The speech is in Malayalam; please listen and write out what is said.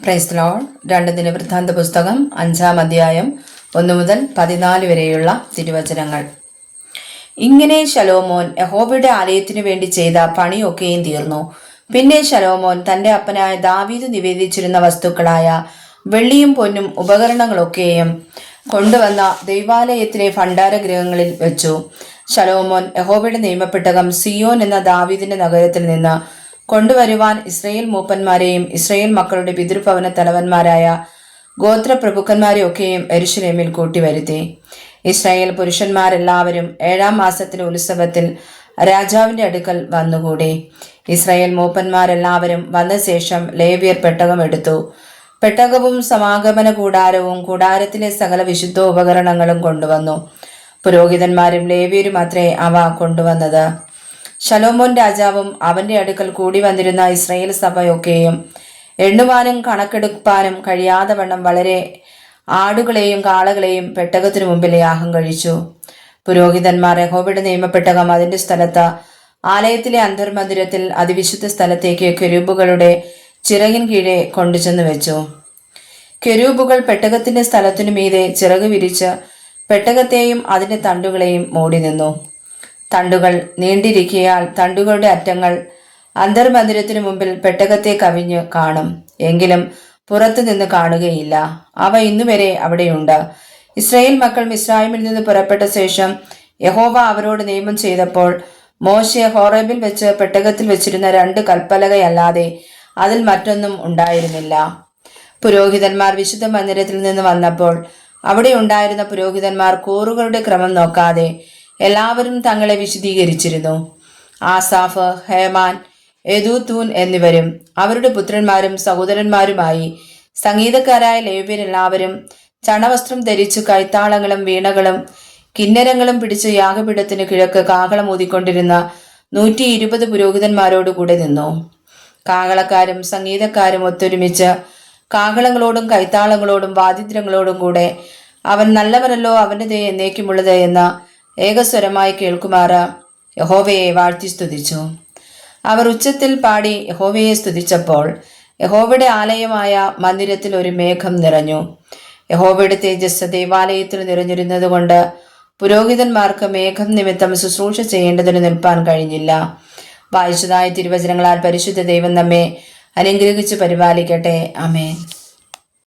പ്രൈസ് രണ്ട് രണ്ട് ദിനവൃത്താന്ത പുസ്തകം അഞ്ചാം അധ്യായം ഒന്ന് മുതൽ പതിനാല് വരെയുള്ള തിരുവചനങ്ങൾ. ഇങ്ങനെ ശലോമോൻ യഹോബയുടെ ആലയത്തിനു വേണ്ടി ചെയ്ത പണിയൊക്കെയും തീർന്നു. പിന്നെ ശലോമോൻ തന്റെ അപ്പനായ ദാവീദ് നിവേദിച്ചിരുന്ന വസ്തുക്കളായ വെള്ളിയും പൊന്നും ഉപകരണങ്ങളൊക്കെയും കൊണ്ടുവന്ന ദൈവാലയത്തിലെ ഭണ്ഡാരഗൃഹങ്ങളിൽ വെച്ചു. ശലോമോൻ യഹോബയുടെ നിയമപ്പെട്ടകം സിയോൻ എന്ന ദാവീദിന്റെ നഗരത്തിൽ നിന്ന് കൊണ്ടുവരുവാൻ ഇസ്രയേൽ മൂപ്പന്മാരെയും ഇസ്രയേൽ മക്കളുടെ പിതൃഭവന തലവന്മാരായ ഗോത്ര ഗോത്രപ്രഭുക്കന്മാരെയൊക്കെയും എരുശലേമിൽ കൂട്ടിവരുത്തി. ഇസ്രായേൽ പുരുഷന്മാരെല്ലാവരും ഏഴാം മാസത്തിലെ ഉത്സവത്തിൽ രാജാവിന്റെ അടുക്കൽ വന്നുകൂടി. ഇസ്രായേൽ മൂപ്പന്മാരെല്ലാവരും വന്ന ശേഷം ലേവിയർ പെട്ടകം എടുത്തു. പെട്ടകവും സമാഗമന കൂടാരവും കൂടാരത്തിലെ സകല വിശുദ്ധ ഉപകരണങ്ങളും കൊണ്ടുവന്നു. പുരോഹിതന്മാരും ലേവിയരും അത്രേ അവ കൊണ്ടുവന്നത്. ശലോമോൻ രാജാവും അവന്റെ അടുക്കൽ കൂടി വന്നിരുന്ന ഇസ്രയേൽ സഭയൊക്കെയും എണ്ണുവാനും കണക്കെടുപ്പാനും കഴിയാതെ വണ്ണം വളരെ ആടുകളെയും കാളകളെയും പെട്ടകത്തിനു മുമ്പിൽ യാഹം കഴിച്ചു. പുരോഹിതന്മാർ യഹോവയുടെ നിയമപ്പെട്ടകം അതിന്റെ സ്ഥലത്ത് ആലയത്തിലെ അന്തർമന്ദിരത്തിൽ അതിവിശുദ്ധ സ്ഥലത്തേക്ക് കെരൂബുകളുടെ ചിറകിൻ കീഴെ കൊണ്ടുചെന്ന് വെച്ചു. കെരൂബുകൾ പെട്ടകത്തിന്റെ സ്ഥലത്തിനു മീതെ ചിറക് വിരിച്ച് പെട്ടകത്തെയും അതിന്റെ തണ്ടുകളെയും മൂടി നിന്നു. തണ്ടുകൾ നീണ്ടിരിക്കയാൽ തണ്ടുകളുടെ അറ്റങ്ങൾ അന്തർമന്ദിരത്തിനു മുമ്പിൽ പെട്ടകത്തെ കവിഞ്ഞ് കാണും. എങ്കിലും പുറത്തു നിന്ന് കാണുകയില്ല. അവ ഇന്നുവരെ അവിടെയുണ്ട്. ഇസ്രായേൽ മക്കൾ മിസ്രായിമിൽ നിന്ന് പുറപ്പെട്ട ശേഷം യഹോവ അവരോട് നിയമം ചെയ്തപ്പോൾ മോശെ ഹോറേബിൽ വെച്ച് പെട്ടകത്തിൽ വെച്ചിരുന്ന രണ്ട് കൽപ്പലകയല്ലാതെ അതിൽ മറ്റൊന്നും ഉണ്ടായിരുന്നില്ല. പുരോഹിതന്മാർ വിശുദ്ധ മന്ദിരത്തിൽ നിന്ന് വന്നപ്പോൾ അവിടെ ഉണ്ടായിരുന്ന പുരോഹിതന്മാർ കൂറുകളുടെ ക്രമം നോക്കാതെ എല്ലാവരും തങ്ങളെ വിശദീകരിച്ചിരുന്നു ആസാഫ് ഹേമാൻ എദൂത്തൂൻ എന്നിവരും അവരുടെ പുത്രന്മാരും സഹോദരന്മാരുമായി സംഗീതക്കാരായ ലേവ്യരെല്ലാവരും ചണവസ്ത്രം ധരിച്ചു കൈത്താളങ്ങളും വീണകളും കിന്നരങ്ങളും പിടിച്ച് യാഗപീഠത്തിന് കിഴക്ക് കാഹളം ഊതിക്കൊണ്ടിരുന്ന നൂറ്റി ഇരുപത് പുരോഹിതന്മാരോടുകൂടെ നിന്നു. കാഹളക്കാരും സംഗീതക്കാരും ഒത്തൊരുമിച്ച് കാഹളങ്ങളോടും കൈത്താളങ്ങളോടും വാദിദ്രങ്ങളോടും കൂടെ അവൻ നല്ലവനല്ലോ അവന്റെ ദയ എന്നേക്കുമുള്ളത് എന്ന ഏകസ്വരമായി കേൾക്കുമാറ. യഹോവയെ വാഴ്ത്തി സ്തുതിച്ചു. അവർ ഉച്ചത്തിൽ പാടി യഹോവയെ സ്തുതിച്ചപ്പോൾ യഹോവയുടെ ആലയമായ മന്ദിരത്തിൽ ഒരു മേഘം നിറഞ്ഞു. യഹോവയുടെ തേജസ് ദേവാലയത്തിൽ നിറഞ്ഞിരുന്നത് കൊണ്ട് പുരോഹിതന്മാർക്ക് മേഘം നിമിത്തം ശുശ്രൂഷ ചെയ്യേണ്ടതിന് നിൽപ്പാൻ കഴിഞ്ഞില്ല. വായിച്ചതായ തിരുവചനങ്ങളാൽ പരിശുദ്ധ ദൈവം നമ്മെ അനുഗ്രഹിച്ച് പരിപാലിക്കട്ടെ. അമേൻ